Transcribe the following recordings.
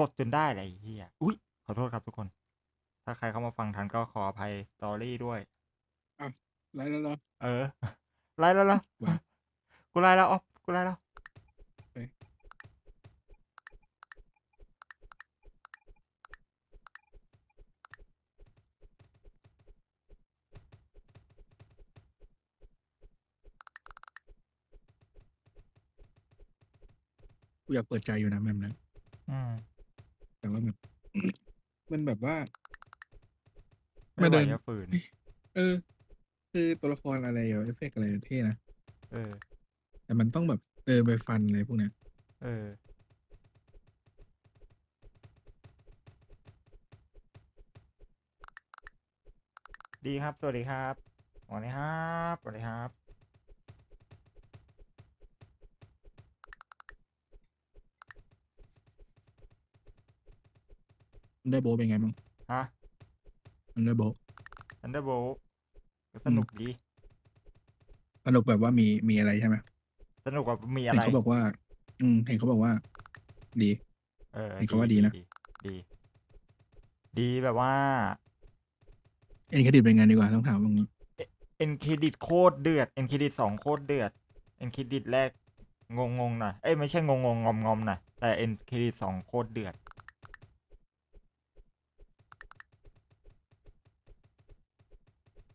กดจนได้เลยไอ้เฮียอุ้ยขอโทษครับทุกคน ถ้าใครเข้ามาฟังทันก็ขออภัยสตอรี่ด้วยไล่แล้วเหรอเออไล่แล้วเหรอว่ะกูไล่แล้วอ๊อฟกูไล่แล้วเอ้ยกูอยากเปิดใจอยู่นะแบบนั้นอืม แต่ว่าแบบมันแบบว่า ไม่ไหวมาเดินจะฝืน เออ คือตัวละครอะไรอะเอฟเฟกต์อะไรเท่นะเออ แต่มันต้องแบบเดินไปฟันอะไรพวกเนี้ยเออ ดีครับ สวัสดีครับสวัสดีครับสวัสดีครับ ได้โบทเป็นไงบ้างฮะมันได้โบทอันเดอร์โบก็สนุกดี สนุกแบบว่ามีมีอะไรใช่ไหมสนุกกว่ามีอะเห็นไรเขาบอกว่า อืมเห็นเขาบอกว่า ดี เออเห็นเขาว่าดีนะ ดี ดีแบบว่า เอ็นเครดิตเป็นไงดีกว่าต้องถามตรงนี้เอ็นเครดิตโคตรเดือดเอ็นเครดิตสองโคตรเดือดเอ็นเครดิตแรกงงงๆหน่อยเอ้ยไม่ใช่งงงงอมงอมๆหน่อยแต่เอ็นเครดิตสองโคตรเดือด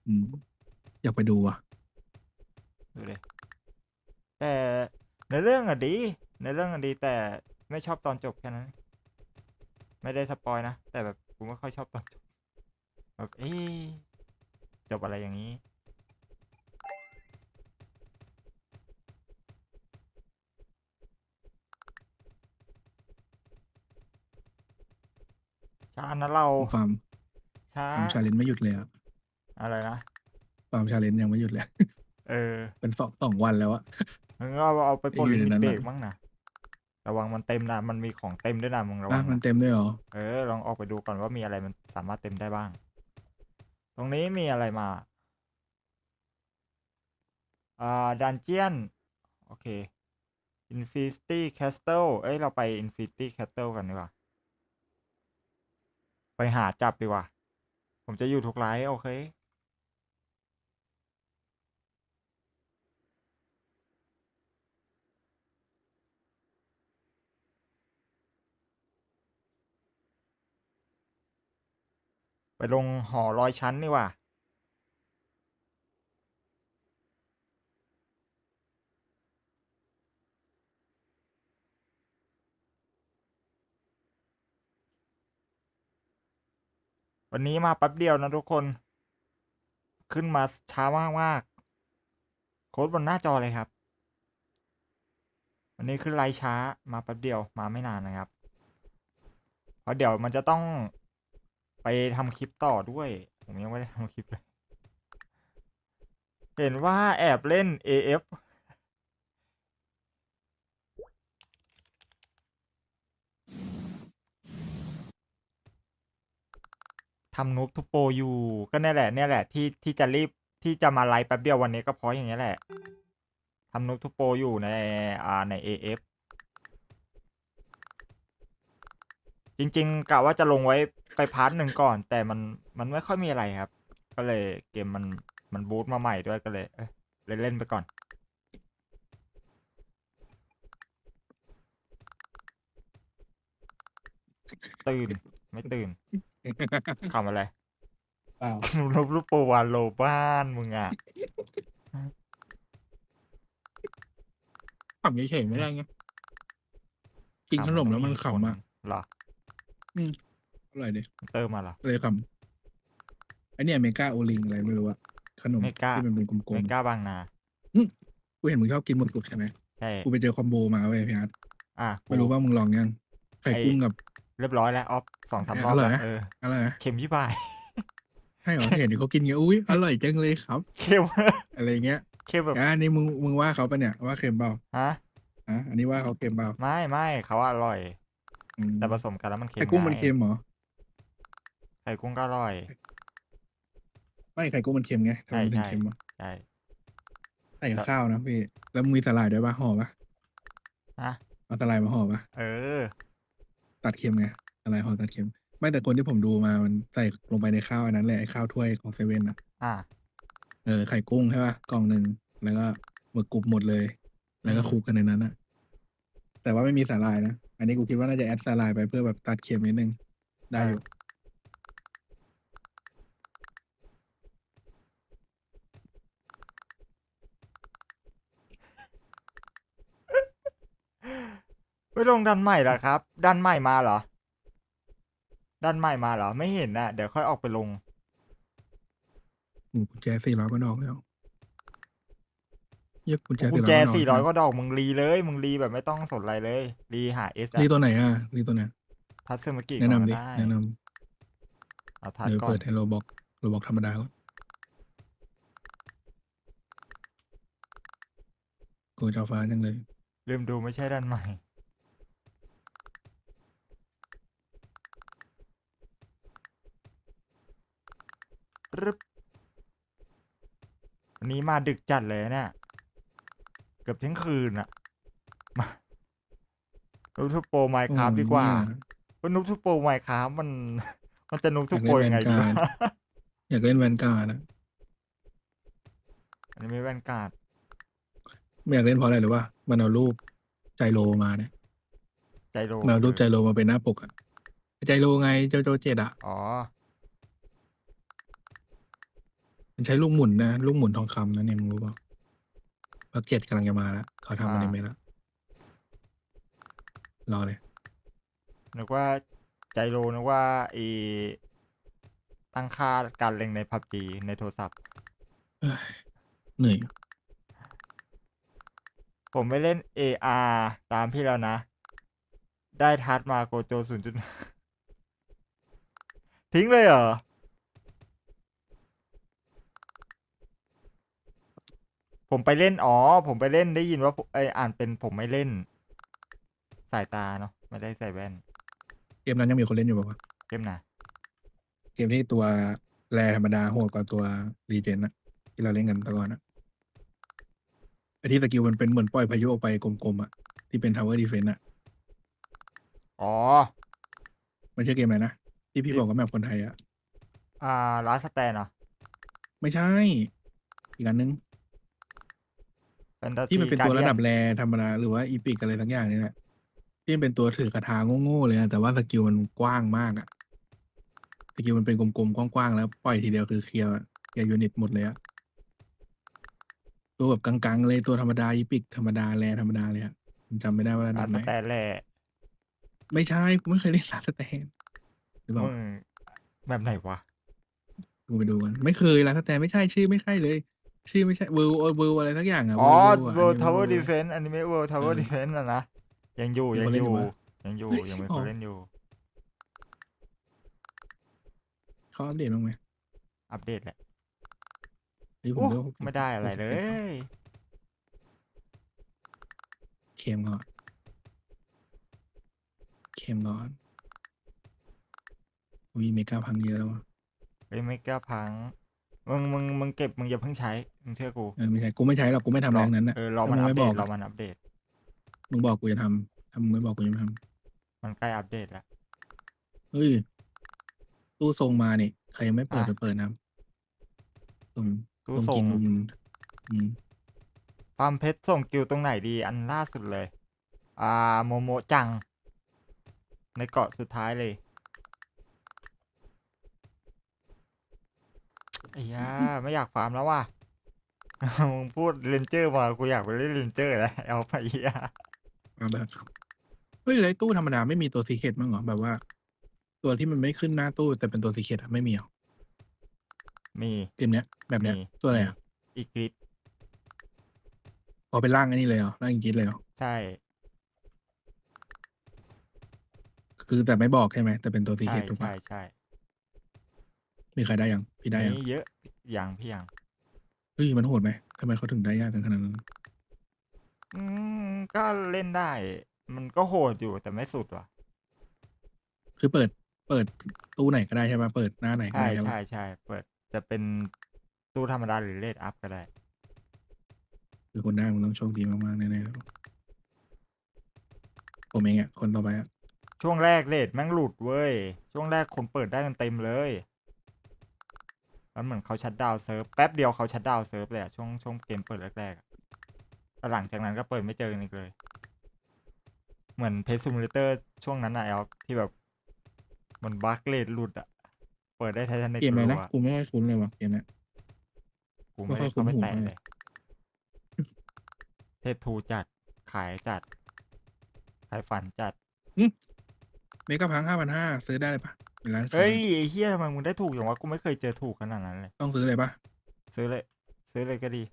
อืมอยากไปดูอะ ดูเลยแต่ในเรื่องอะดี ในเรื่องอะดีแต่ไม่ชอบตอนจบแค่นั้น ไม่ได้สปอยนะ แต่แบบกูไม่ค่อยชอบตอนจบแบบเอ๊ะจบอะไรอย่างนี้ ช้านะเรา ฟาร์มช้า ฟาร์มชาเลนจ์ไม่หยุดเลยอะ อะไรนะฟาร์มชาเลนจ์ยังไม่หยุดเลย เออเป็นสองสองวันแล้วอะมึงก็เอาเอาไปปลดอยู่ลิในมินั้ตนเบรน่ะกมั้งนะระวังมันเต็มนะมันมีของเต็มด้วยนะมึงระวัอะงมันนะเต็มด้วยเหรอ เออลองออกไปดูก่อนว่ามีอะไรมันสามารถเต็มได้บ้าง ตรงนี้มีอะไรมาอ่าดันเจียนโอเค Infinity Castle เอ้ยเราไป Infinity Castle กันดีกว่า ไปหาจับดีกว่า ผมจะอยู่ทุกไลฟ์โอเค ลงหอร้อยชั้นดีกว่าวันนี้มาแป๊บเดียวนะทุกคน ขึ้นมาช้ามากมากโค้ดบนหน้าจอเลยครับ วันนี้ขึ้นไลช้ามาแป๊บเดียวมาไม่นานนะครับเพราะเดี๋ยวมันจะต้อง ไปทำคลิปต่อด้วย ผมยังไม่ได้ทำคลิปเลย เห็นว่าแอบเล่น AF ทำนูบทูโปอยู่ ก็เนี่ยแหละเนี่ยแหละที่ที่จะรีบที่จะมาไลฟ์แป๊บเดียววันนี้ก็เพราะอย่างเงี้แหละทำนูบทูโปอยู่ในอ่าใน AF จริง ๆกะว่าจะลงไว้ ไปพาร์ทหนึ่งก่อน แต่มันมันไม่ค่อยมีอะไรครับ ก็เลยเกมมันมันบูตมาใหม่ด้วยก็เลยเอ้ยเล่นเล่นไปก่อน ตื่น ไม่ตื่นคำอะไรเปล่ารูปรูปโปรวานโลบ้านมึงอะขำเฉยๆไม่ได้ไงกินขนมแล้วมันขำอะเหรออร่ อยดิเติมมาเหรอเลยขำไอเนี่ยเมกาโอลิงอะไรไม่รู้อะขนมเมกาที่มันเป็นกลเมมกาบางนาๆกูเห็นมึงชอบกินหมดกรุบใช่ไหมใช่กูไปเจอคอมโบมาเว้ยพี่อาร์ตอะไม่รู้ว่ามึงลองยังไข่ไอ้กุ้งกับ เรียบร้อยแล้วออฟสองสามรอบอร่อยแล้วไหมเอออะไรนะเค็มยี่ปายให้เหรอเห็นเขากินเงี้ยอุ้ยอร่อยจังเลยครับเค็มอะไรเงี้ยเค็มแบบอะอันนี้มึงมึงว่าเขาปะเนี่ยว่าเค็มเปล่าฮะอะอันนี้ว่าเขาเค็มเปล่าไม่ไม่เขาว่าอร่อยอืมแต่ผสมกันแล้วมันเค็มไข่กุ้งมันไเค็มเหรอ ไข่กุ้งก็อร่อย ไม่ไข่กุ้งมันเค็มไงทำไมมันถึงใช่เค็มวะใช่ ใส่กับข้าวนะพี่ แล้วมึงมีสลายด้วยปะห่อปะฮะ เอาสลายมาห่อปะเออสตัดเค็มไงอะไรห่อตัดเค็ม ไม่แต่คนที่ผมดูมามันใส่ลงไปในข้าวอันนั้นแหละไอ้ข้าวถ้วยของเซเว่นอะอ่า เออไข่กุ้งใช่ป่ะกล่องหนึ่งแล้วก็หมึกกรุบหมดเลย แล้วก็อืมคลุกกันในนั้นอะแต่ว่าไม่มีสาหร่ายนะ อันนี้กูคิดว่าน่าจะแอดสาหร่ายไปเพื่อแบบตัดเค็มนิดนึง ได้อยู่ ไปลงดันใหม่เหรอครับ ดันใหม่มาเหรอ ดันใหม่มาเหรอ ไม่เห็นนะเดี๋ยวค่อยออกไปลงโอ้กุญแจสี่ร้อยกว่าดอกแล้วเยกกุญแจกุญสี่ร้อยแจกว่าดอกสี่ร้อยนะก็ดอกมึงรีเลย มึงรีแบบไม่ต้องสนอะไรเลย รีหาเอสรีตัวไหนอะรีตัวไหนทัสเซอร์มากิแนะนำดิได้แนะนเอาทัำสเดี๋ยวก่อเปินดให้โรบอกโรบอกธรรมดาก่อนกูจะเอาฟ้าจังเลย ลืมดูไม่ใช่ดันใหม่ รึบวันนี้มาดึกจัดเลยเนี่ย เกือบเที่ยงคืนอะมานูทูโปรไมค์ครับโอ้ดีกว่าเนี่ยว่านูทูโปรไมค์ครับมัน มันจะนูทูอยากโปรเล่นยังไงแวนดีการ์วะดอยากเล่นแวนการ์ดนะอันนี้ไม่แว่นการ์ดไม่อยากเล่นเพราะอะไรหรือว่ามันเอารูปใจโลมาเนี่ย ใจโลมันเอารูปคือใจโลมาเป็นหน้าปกอะใจโลไงโจโจเจ็ดอะอ๋อ มันใช้ลูกหมุนนะ ลูกหมุนทองคำนะเนี่ยมึงรู้ป่ะพักเจ็ดกำลังจะมาแล้วเขาทำออ่านิเมะแล้วรอเลยนึกว่าใจโลนึกว่าไอีตั้งค่าการเล็งในพับจีในโทรศัพท์เหนื่อยผมไม่เล่น AR ตามพี่แล้วนะ ได้ทัดมาโกโจศูนย์จุด ทิ้งเลยเหรอ ผมไปเล่นอ๋อ ผมไปเล่นได้ยินว่าผมไอยอ่านเป็นผมไม่เล่น สายตาเนาะไม่ได้ใส่แว่น เกมนั้นยังมีคนเล่นอยู่ป่ะเข้มนะเกมที่ตัวแรธรรมดาโหดกว่าตัวรีเจนอะที่เราเล่นกันแตะก่อนอะไอที่สกิลมันเป็นเหมือนปล่อยพายุออกไปกลมๆอะที่เป็นทาวเวอร์ดีเฟนต์อะอ๋อ มันใช่เกมอะไรนะ ที่พี่บอกว่าแมปคนไทยอะอ่าลาสแตนเหรอ ไม่ใช่ อีกอันนึงแฟ นตาซีที่มันเป็นตัวระดับกาแรธรรมดาหรือว่าอีพิกอะไรทั้งอย่างนี่แหละที่มันเป็นตัวถือกระทาโง่ๆเลยอะแต่ว่าสกิลมันกว้างมากอะสกิลมันเป็นกลมๆกว้างๆแล้วปล่อยทีเดียวคือเคลียร์เคลียร์ยูนิตหมดเลยอะตัวแบบกลางๆเลยตัวธรรมดาอีพิกธรรมดาแรธรรมดาเลยอะผมจำไม่ได้ว่าระลาดับสไหนแตนแหละไม่ใช่กูไม่เคยเล่นลาสแตนหรือเปล่ามึงแบบไหนวะกูไปดูกันไม่เคยลาสแตนไม่ใช่ชื่อไม่ใช่เลย ชื่อไม่ใช่เวอร์เวอร์อะไรสักอย่างอะ อ๋อ World War ะ World Tower World Defense อันนี้ไม่ World Tower เออ Defense นะนะ ยังอยู่มียังคนอเล่นอยู่ยู่ปะยังอยู่ เฮ้ยยังมีจริงคนเหรอเล่นอยู่ เขาอัปเดตบ้างไหมอัปเดตแหละเฮ้ยผมโอ้เลือกไม่ได้อะไรเลย เคมก่อนเคมก่อนวีเมกาพังเยอะแล้ววะเฮ้ยไม่กล้าพัง มึงมึงมึงเก็บมึงอย่าเพิ่งใช้มึงเชื่อกูเออไม่ใช่กูไม่ใช้หรอกกูไม่ทำอะไรทั้งนั้นนะเออรอถ้ามันมึงอัไม่ปเดบอตกรออะมันอัปเดต มึงบอกกูจะทำถ้ามึงไม่บอกกูจะไม่ทมันใกล้อัปเดตแล้วำเฮ้ยตู้ทรงมาเนี่ยใครยังไม่เปิดอะไปเปิดนะทรงตู้ทรงส่กิงนมุมอืมฟาร์มเพชรส่งกิวตรงไหนดี อันล่าสุดเลย อ่าโมโมจัง ในเกาะสุดท้ายเลย ไอ้ย่าไม่อยากฟาร์มแล้วว่ะมึงพูดเรนเจอร์มากูอยากไปเล่นเรนเจอร์แล้วเอาไปย่าเอาแบบเฮ้ยเลยตู้ธรรมดาไม่มีตัวซีเคทมั้างเหรอแบบว่า ตัวที่มันไม่ขึ้นหน้าตู้แต่เป็นตัวซีเคทอะไม่มีเหรอมีเกมเนี้ย แบบเนี้ยมีตัวอะไรอะอีกริดพอเป็นร่างอันนี้เลยเหรอร่างอิงกิสเลยเหรอใช่ คือแต่ไม่บอกใช่ไหมแต่เป็นตัวซีเคใช่ทถูกปะใช่ใช่ มีใครได้ยัง พี่ได้ยังมีเยอะอย่างพี่ยังเฮ้ยมันโหดไหมทำไมเขาถึงได้ยากกันขนาดนั้นอืมก็เล่นได้ มันก็โหดอยู่แต่ไม่สุดว่ะคือเปิด เปิดตู้ไหนก็ได้ใช่ปะเปิดหน้าไหนก็ใช่ได้ใช่ปะใช่ใช่เปิดจะเป็นตู้ธรรมดาหรือเลดอัพก็ได้ คือคนได้มันต้องโชคดีมากๆแน่ๆแล้วผมเองอะคนต่อไปอะโชช่วงแรกเลทแม่งหลุดเว้ย ช่วงแรกคนเปิดได้กันเต็มเลย แล้วเหมือนเขาชัดดาวน์เซิร์ฟแป๊บเดียวเขาชัดดาวน์เซิร์ฟเลยอะช่วงช่วงเกมเปิดแรกๆอะแล้วหลังจากนั้นก็เปิดไม่เจอกันอีกเลย เหมือนเพ s ซูมิเลเตอร์ช่วงนั้นอะแอลที่แบบมันบั๊กเลทหลุดอะเปิดได้ไททานิกเกมอะไรนะรัวกูไม่ค่อยคุ้นเลยว่ะเกมเนี้ยกูไม่ไม่ค่อยเข้าไปคุ้นหูแตะเท่าไหร่เลยเทพทูจัดขายจัด ขายฝันจัดเมกะพังห้าพันห้าซื้อได้เลยปะ เป็นร้านค้าเฮ้ยไอ้เฮียทำไมมึงได้ถูกอย่างวะกูไม่เคยเจอถูกขนาดนั้นเลย ต้องซื้อเลยปะซื้อเลย ซื้อเลยก็ดี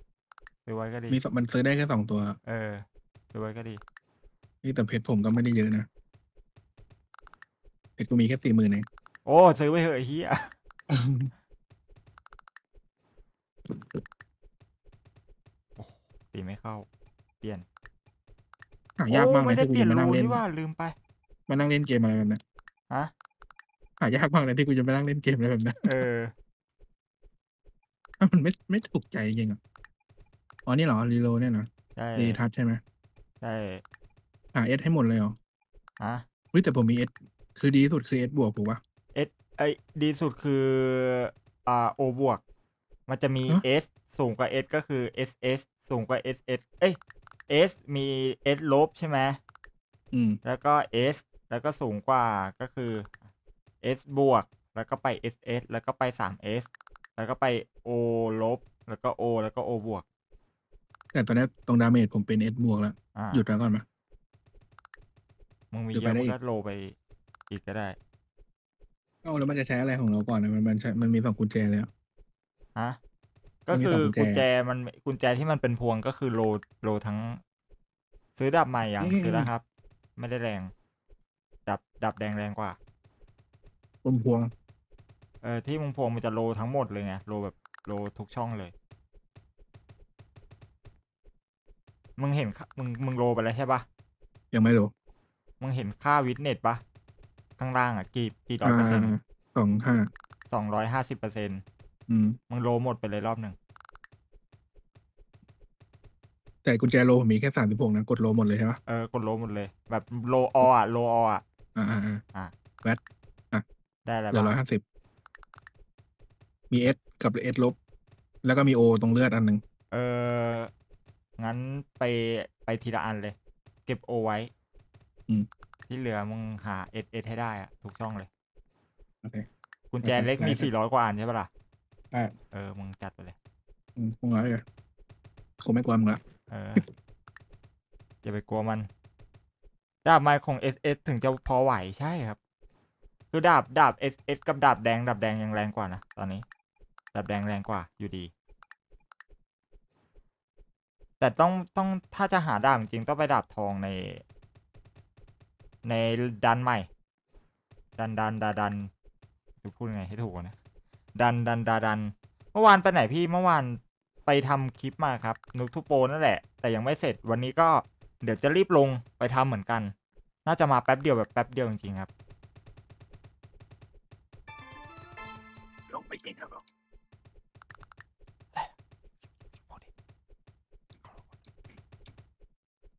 ซื้อไว้ก็ดี มีสองมันซื้อได้แค่สองตัว เออ ซื้อไว้ก็ดี นี่แต่เพชรผมก็ไม่ได้เยอะนะเพชรกูมีแค่สี่หมื่นเองโอ้ซื้อไปเถอะไอ้เฮียตีไม่เข้า เปลี่ยนหายากมากโอ้เลไม่ยได้ที่กูเปลี่ยจะนมานั่งรูเล่น นี่ว่าลืมไป มานั่งเล่นเกมอะไรแบบเนี้ยฮะ หายากมากเลยที่กูจะมานั่งเล่นเกมอะไรแบบเนี้ยเออ มันไม่ไม่ถูกใจจริงอะ อ๋อ นี่เหรอรีโลเนี่ยนะใช่รีทัชใช่ไหมใช่หาเอสให้หมดเลยเหรอฮะเฮ้ยแต่ผมมีเอสคือดีที่สุดคือเอสบวกถูกปะ S ไอยดีสุดคือ อ่า O บวก มันจะมีฮะ S สูงกว่า S ก็คือ SS สูงกว่า SS เอ้ย S มี S ลบใช่ไหมอืม แล้วก็ S แล้วก็สูงกว่าก็คือ S บวก แล้วก็ไป SS แล้วก็ไป 3S แล้วก็ไป O ลบ แล้วก็ O แล้วก็ O บวก แต่ตอนนี้ตรงดาเมจผมเป็นเอสบวกแล้ว อ่าหยุดแล้วก่อนปะมึงมีหรือเยไปอะได้มึงอีกก็โลไปอีกก็ได้ เอ้าแล้วมันจะใช้อะไรของเราก่อนนะมันมันใช้มันมีสองกุญแจเลยอะฮะมัก็นมีคือสองกุกุญญแจ แจมันกุญแจที่มันเป็นพวงก็คือโลโลทั้ง ซื้อดาบใหม่ยังอืมซื้อแล้วครับ ไม่ได้แรง ดับดับแดงแรงกว่า บนพวงเออที่มึงพวงมันจะโลทั้งหมดเลยไงโลแบบโลทุกช่องเลย มึงเห็นค่ามึงมึงโลไปแล้วใช่ปะยังไม่รู้มึงเห็นค่าวิทเน็ตปะข้างล่างอะกี่กี่ร้อยเปอร์เซ็นต์สองห้าสองร้อยห้าสิบเปอร์เซ็นต์อืมมึงโลหมดไปเลยรอบหนึ่งแต่กุญแจโลผมมีแค่สามสิบหกนะกดโลหมดเลยใช่ปะเออกดโลหมดเลย แบบโลออะโลออะอ่าอ่าอ่าอะแวด ได้แล้วเหลือร้อยปะห้าสิบมีเอสกับเอสลบ แล้วก็มีโอตรงเลือดอันหนึ่งเอองั้นไปไปทีละอันเลย เก็บโอไว้อืมที่เหลือมึงหาเอสเอสให้ได้อะทุกช่องเลย โอเค กุญแจเล็กได้มีได้สี่ร้อยกว่าอันใช่ปะล่ะ ได้เออ มึงจัดไปเลย อืมคงร้อยเลยคงไม่กลัวมึงละเออ อย่าไปกลัวมันดาบไม้ของเอสเอสถึงจะพอไหวใช่ครับ คือดาบดาบเอสเอสกับดาบแดงดาบแดงยังแรงกว่านะตอนนี้ ดาบแดงแรงกว่าอยู่ดี แต่ต้องต้องถ้าจะหาดาบจริงต้องไปดาบทองใน ในดันใหม่ ดันดันดาดันจะพูดยังไงให้ถูกนะดันดันดาดัน เมื่อวานไปไหนพี่เมื่อวานไปทำคลิปมาครับนุกทูโปนั่นแหละ แต่ยังไม่เสร็จวันนี้ก็เดี๋ยวจะรีบลงไปทำเหมือนกัน น่าจะมาแป๊บเดียวแบบแป๊บเดียวจริงๆครับ ไปเองครับผม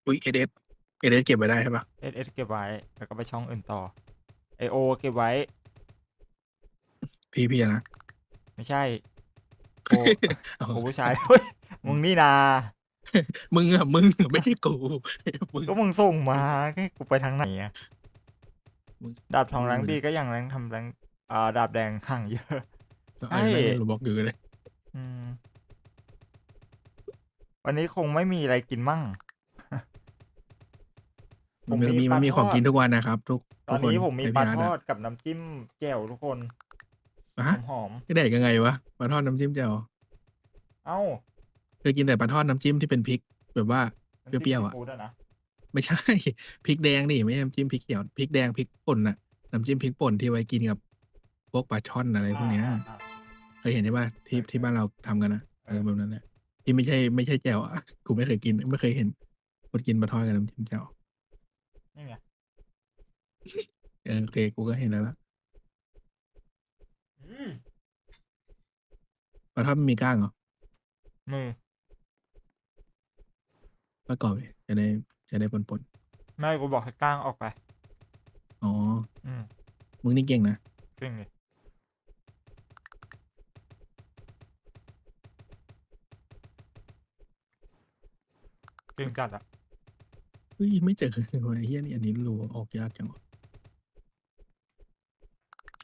อุ้ยเอเดสเอเดสเก็บไว้ได้ใช่ปะเอสเอสเก็บไว้ แล้วก็ไปช่องอื่นต่อไอโอเก็บไว้ พี่พี่อะนะ ไม่ใช่ โอเอาโอผู้ชายเฮ้ยมึงนี่นา มึงอะมึงอะไม่ใช่กูมึงก็มึงส่งมาให้กูไปทางไหนอะมึงดาบทองแรงมึงดีก็ยังแรงทำแรงอ่าดาบแดงห่างเยอะ ไอ้แม่งเล่นโรบอกอยู่เลยอืมวันนี้คงไม่มีอะไรกินมั่งผมมันมีมีปมัลานมีของทอดกินทุกวันนะครับ ทุกตอนทุกนี้คผมมีให้ปลาพี่ทร์ตอดกับน้ำจิ้มแจ่วทุกคนอะฮะหอมไม่ได้ยังไงวะปลาทอดน้ำจิ้มแจ่วๆเอ้าเคยกินแต่ปลาทอดน้ำจิ้มที่เป็นพริก แบบว่าน้ำจิ้มเปรี้ยวๆอะซีฟู้ดนะไม่ใช่พริกแดงนี่ไม่ใช่น้ำจิ้มพริกเขียวพริกแดงพริกป่นน่ะน้ำจิ้มพริกป่นที่ไว้กินกับพวกปลาช่อนอะไรพวกเนี้ยอ่าอ่า เคยเห็นใช่ป่ะที่ที่บ้านเราทำกันนะเออแบบนั้นแหละที่ไม่ใช่ไม่ใช่แจ่วอะกูไม่เคยกิน ไม่เคยเห็นคนกินปลาทอดกับน้ำจิ้มแจ่วนี่ไงเออโอเคกูก็เห็นแล้วละอืมปลาทอดไม่มีก้างเหรอมือประกอบดิจะได้จะได้ปนปนแม่กูบอกให้ก้างออกไปๆอ๋อ อืมมึงนี่เก่งนะเก่งเเก่งจัดอะเฮ้ยไม่เจอเลยว่ะไอ้เฮียนี่อันนี้รู้ออกยากจังวะ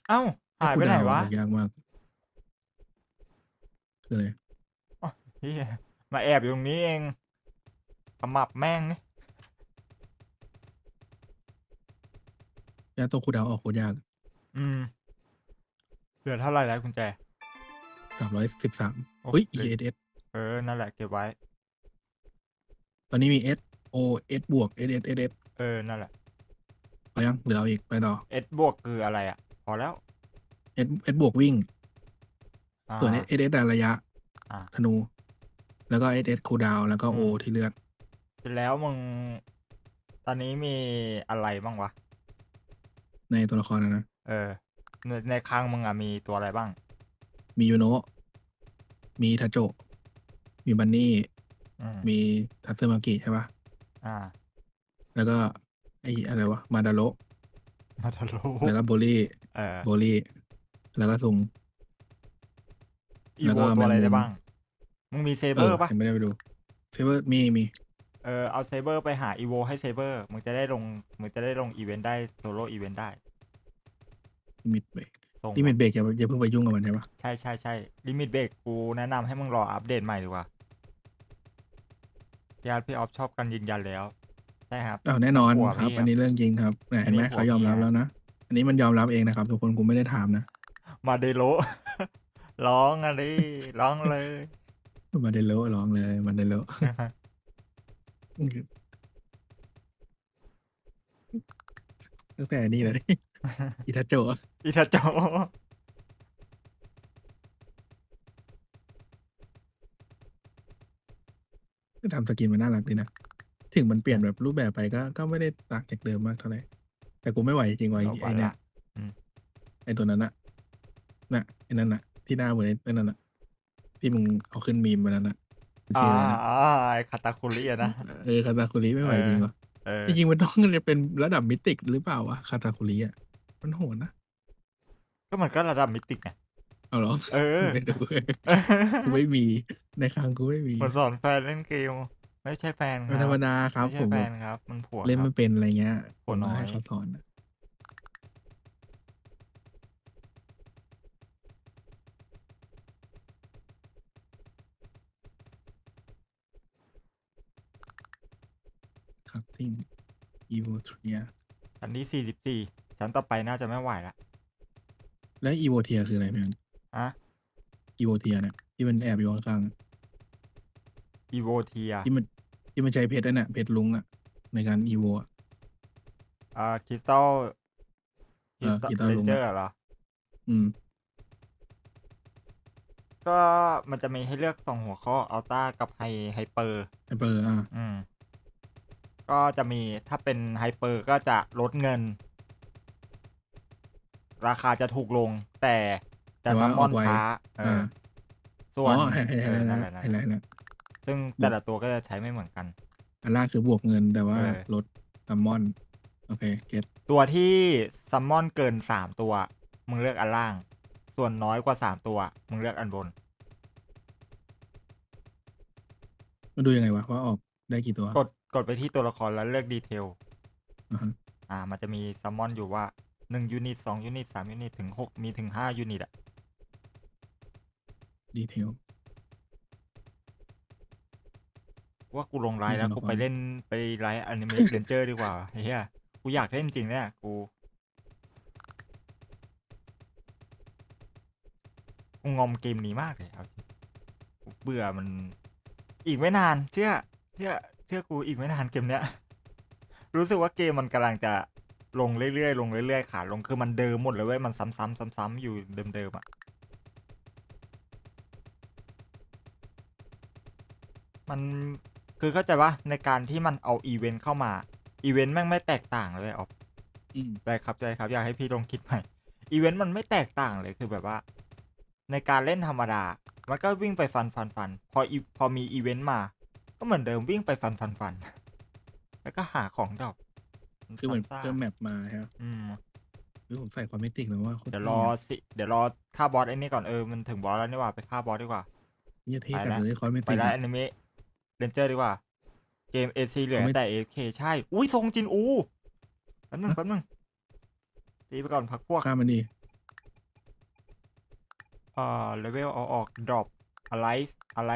เอ้าหายไปไหนวะออกยากมากคืออะไรเฮียมาแอบอยู่ตรงนี้เองขมับแม่งนี่ยากตัวคูดาวออกโคตรยากอืม เหลือเท่าไหร่แล้วคุณแจสามร้อยสิบสามโอ้เฮ้ยเหลือ E S S เออ นั่นแหละเก็บไว้ ตอนนี้มี S O S บวก S S S S เออ นั่นแหละ พอยังเหลือเอาอีกไปต่อ S บวกคืออะไรอะ พอแล้ว S S บวกวิ่ง อ่า ส่วน S S ระยะอ่า ธนู แล้วก็ S S คูดาวแล้วก็ O อืมที่เลือด เสร็จแล้วมึง ตอนนี้มีอะไรบ้างวะ ในตัวละครนะนะเออ ในในครั้งมึงอะมีตัวอะไรบ้าง มียูโนะมีทาโจมีบันนี่ อืมมีทัตเซอร์มากิใช่ปะอ่า แล้วก็ไอ้อะไรวะ มาดาโรมาทะลุแล้วก็โบลี่เออโบลี่ แล้วก็ซุง อีแล้วโวก็ตัวอะไรแมงมุม ได้บ้าง มึงมีเซเบอร์ปะยังไม่ได้ไปดูเซเบอร์มีมี เออเอาเซเบอร์ไปหาอีโวให้เซเบอร์ มึงจะได้ลง มึงจะได้ลงอีเวนต์ได้โซโล่อีเวนต์ได้ลิมิตเบรกส่งลิมิตเบรกอย่าอย่าเพิ่งไปยุ่งกับมันใช่ปะใช่ใช่ใช่ลิมิตเบรกกูแนะนำให้มึงรออัปเดตใหม่ดีกว่า ญาติพี่ออฟชอบกันยืนยันแล้วใช่ครับอ้าวแน่นอนหัวครับ พี่อันนี้เรื่องจริงครับเนี่ยอัเห็นนนี้ไหมหัวเขายอมรับพี่อะแล้วนะ อันนี้มันยอมรับเองนะครับ ทุกคนกูไม่ได้ถามนะมาเดโล ร้องอะดิร้องเลย มาเดโลร้องเลยมาเดโลตั้งแต่นี่เลย อิทาโจะอิทาโจ ทำสกินมันน่ารักดีนะ ถึงมันเปลี่ยนแบบรูปแบบไปก็ก็ไม่ได้ต่างจากเดิมมากเท่าไหร่ แต่กูไม่ไหวจริงๆว่ะไอ้เอาไปไอ้เนี่ยละอืม ไอ้ตัวนั้นอะน่ะไอ้นั่นน่ะ ที่หน้าเหมือนไอ้นั่นน่ะ ที่มึงเอาขึ้นมีมมานั้นน่ะมันอ่าชื่ออะไรนะอ่าไอคาตาคุริอะนะ เออคาตาคุริไม่ไหวเออ จริงวะเออจริงๆมันต้องจะเป็นระดับมิติกหรือเปล่าวะคาตาคุริอะมันโหดนะก็มันก็ระดับมิติกไง เอาเหรอเออ ไม่ดูกูไม่มีในครั้งกูไม่มีมันสอนแฟนเล่นเกม ไม่ใช่แฟนคมันธรัรบรมดาครับไม่ผใช่มแฟแบบนครับ มันผัวเล่นครัไม่บ เป็นอะไรเงี้ยโหน้อย ให้เขาสอนอะครับทีมอีโวเทียชั้นที่สี่สิบสี่ชั้นต่อไปน่าจะไม่ไหวละแล้วอีโวเทียคืออะไรเพื่อน อะอีโวเทียเนี่ยที่มันแอบอยู่ข้างอีโวเทียๆที่มันที่มันใช้เพชรนั่นน่ะเพชรลุงอะในการอีโวอะ อ่าคริสตัลเออ Crystal เลลงเจมาอร์เหรอ อืม ก็มันจะมีให้เลือกสองหัวข้ออัลต้ากับไฮไฮเปอร์ไฮเปอร์อะอืม ก็จะมีถ้าเป็นไฮเปอร์ก็จะลดเงิน ราคาจะถูกลง แต่ จะซัมมอนช้าเออส่วนอ๋อไฮไฮไฮเออไฮนั่นไฮแหละนั่นไฮแหไลละท์นะซึ่งแต่ละตัวก็จะใช้ไม่เหมือนกัน อันแรกคือบวกเงินแต่ว่าเออลดซัมมอน โอเค เก็ตตัวที่ซัมมอนเกินสามตัว มึงเลือกอันล่าง ส่วนน้อยกว่าสามตัว มึงเลือกอันบนมาดูยังไงวะว่าออกได้กี่ตัว กดกดไปที่ตัวละครแล้วเลือกดีเทล อ่าฮะอ่ามันจะมีซัมมอนอยู่ว่าหนึ่งยูนิตสองยูนิตสามยูนิตถึงหกมีถึงห้ายูนิตอะ ดีเทล ว่ากูลงไลน์แล้วมีตัวกูละครไปเล่นไปไลน์อนิเมะเรนเจอร์ดีกว่าเฮียกูอยากเล่นจริงเนี่ยกูกูงอมเกมนี้มากเลยเอาจริงกูเบื่อมัน อีกไม่นาน เชื่อ เชื่อ เชื่อกูอีกไม่นานเกมเนี้ย รู้สึกว่าเกมมันกำลังจะลงเรื่อยๆลงเรื่อยๆขาลงคือมันเดิมหมดเลยเว้ยมันซ้ำๆซ้ำๆอยู่เดิมๆอะ มันคือเข้าใจว่าในการที่มันเอาอีเวนต์เข้ามาอีเวนต์แม่งไม่แตกต่างเลยออกอืมได้ครับได้ครับ อยากให้พี่ลองคิดใหม่อีเวนต์มันไม่แตกต่างเลยคือแบบว่า ในการเล่นธรรมดา มันก็วิ่งไปฟันฟันฟันพออีพอมีอีเวนต์มา ก็เหมือนเดิมวิ่งไปฟันฟันฟันแล้วก็หาของดรอปคือเหมือนซ้ำซากเพิ่มแมปมาใช่ไหมอืมคือผมใส่ความไม่ติกแล้วว่าโคตเดี๋ยวท่รออะสิเดี๋ยวรอฆ่าบอสไอ้นี่ก่อนเออมันถึงบอสแล้วนี่หว่าไปฆ่าบอสดีกว่าเนี่ยเท่ไปจัแล้งวเลยความไม่ไปติกแล้วแอนิเมะ เรนเจอร์ดีกว่า เกมเอซีเหลือเขาไม่แต่เอเคใช่ อุ้ยทรงจินอูแป๊บนึงฮะแป๊บนึงตีไปก่อนพักพวกข้ามมันดีเอ่อเลเวลเอาออก drop อะไรอะไร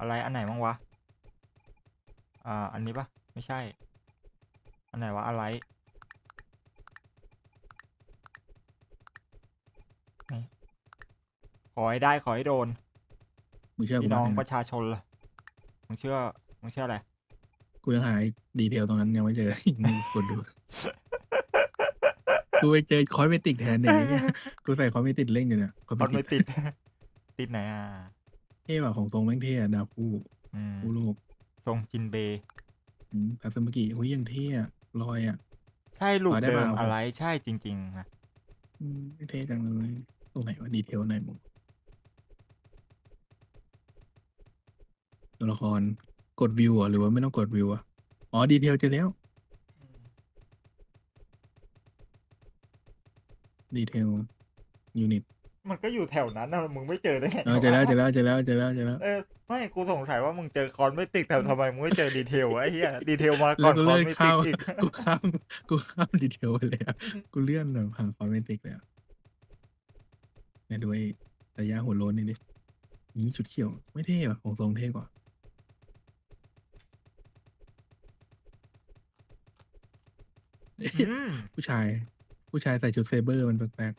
อะไรอันไหนบ้างวะ อ่า อันนี้ปะไม่ใช่ อันไหนวะอะไรนี่ขอให้ได้ขอให้โดนมึงเชื่อกูพี่น้บ้าองงปนะระชาชนล่ะ มึงเชื่อมึงเชื่ออะไรกูยังหาดีเทลตรงนั้นยังไม่เจอมึงกดดู กูไปเจอคอสเมติกแทนเนี่ยไอ้เหี้ยกูใส่คอสเมติกเล่นอยู่เนี่ยคอสตอนเมไม่ติกติดติดไหนอะเท่ว่ะของทรงแม่งเท่อะดาวคู่อืมคู่โลกทรงจินเบอืมอาซามากิโอ้ยยังเท่อะลอยอะใช่ลูกขอได้เดิเปมล่าอะไรใช่จริง ๆ นะอืมเท่จังเลยตรงไหนวะดีเทลไหนมึง ตัวละครกดวิวเหรอะหรือว่าไม่ต้องกดวิวอะอ๋อดีเทลเจอแล้วดีเทลยูนิตมันก็อยู่แถวนั้นนะมึงไม่เจอได้ไงเออเจอแล้วเจอแล้วเจอแล้วเจอแล้วเจอแล้วเออไม่กูสงสัยว่ามึงเจอคอนไม่ติดแต่ทำไมมึงไม่เจอดีเทลวะไอ้เหี้ยดีเทลมาก่แล้อวนกูคอนเลื่อนไม่ติข้าดมอีกกูข้ามกูข้ามดีเทลไปเลยอะกูเลื่อนแบบผ่านคอมเมนติกเลยอะเนี่ยดูไอ้ระยะหัวโล้นนี่ดิยิงชุดเขียว ไม่เท่ว่ะของทรงเท่กว่า ผู้ชาย ผู้ชายใส่ชุดเซเบอร์มันแปลก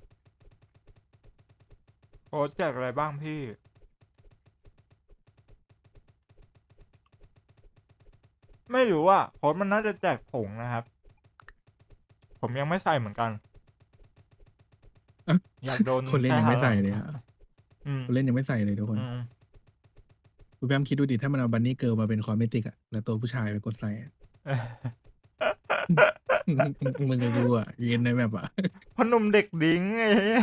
โอ้แจกอะไรบ้างพี่ ไม่รู้อะโค้ดมันน่าจะแจกผงนะครับ ผมยังไม่ใส่เหมือนกันๆอะอยากโดนคนเล่นยังไม่แค่ใส่หาเลยอะอืมคนเล่นยังไม่ใส่เลยทุกคนอืมคุณแปมคิดดูดิถ้ามันเอาบันนี่เกิร์ลมาเป็นคอมเมติกอะแล้วตัวผู้ชายเป็นกดใส่อะเออ มึงกับกูอะยืนในแบบอะพอหนุ่มเด็กดิ้งไอ้เหี้ย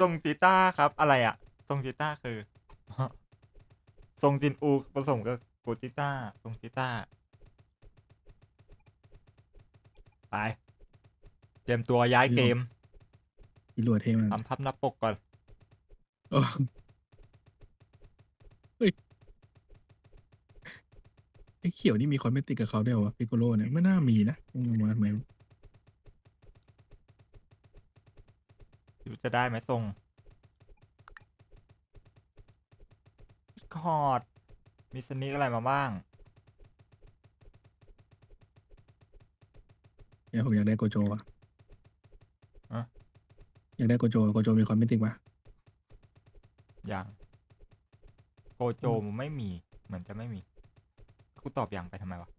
ทรงจีต้าครับ อะไรอะทรงจีต้าคือทรงจินอูผสมกับโกจิต้าทรงจีต้าไปเตรียมตัวย้ายเกมอีหลัวเท่มากทำพับหน้าปกก่อนโอ้เฮ้ยไอ้เขียวนี่มีคอมเมติกกับเขาด้วยเหรอวะพิโกโลเนี่ยไม่น่ามีนะมึงมาทำไมจะได้ไหมทรงคอร์ดมีสนิกอะไรมาบ้าง เนี่ยผมอยากได้โกโจอะอะ อยากได้โกโจโกโจมีคอมเมติกปะอย่าง โกโจมันไม่มี เหมือนจะไม่มี กูตอบอย่างไปทำไมวะ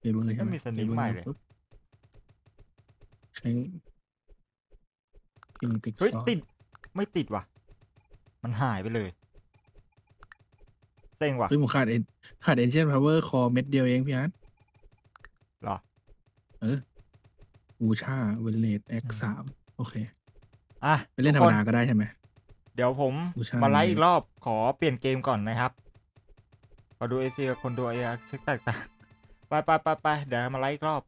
เรียนรู้เลยใช่ไหมไม่มีสนิมใหม่เลยปุ๊บใช้กินติกเฮ้ยซอสติดไม่ติดว่ะ มันหายไปเลยเซ็งว่ะเฮ้ยผมขาดเอ็นขาดเอ็นเจนพาวเวอร์คอเม็ดเดียวเองพี่อาร์ตเหรอ เออบูชาเวลเลตแอคอืม สามโอเค อะไปเล่นธรทุรกมคดาก็ได้ใช่ไหม เดี๋ยวผมบูชามาไลฟ์เลยอีกรอบขอเปลี่ยนเกมก่อนนะครับขอดูเอซีกับคนดูเอเช็คแตกต่างไปไปไปไปเดี๋ยวมาไลฟ์อีกรอบ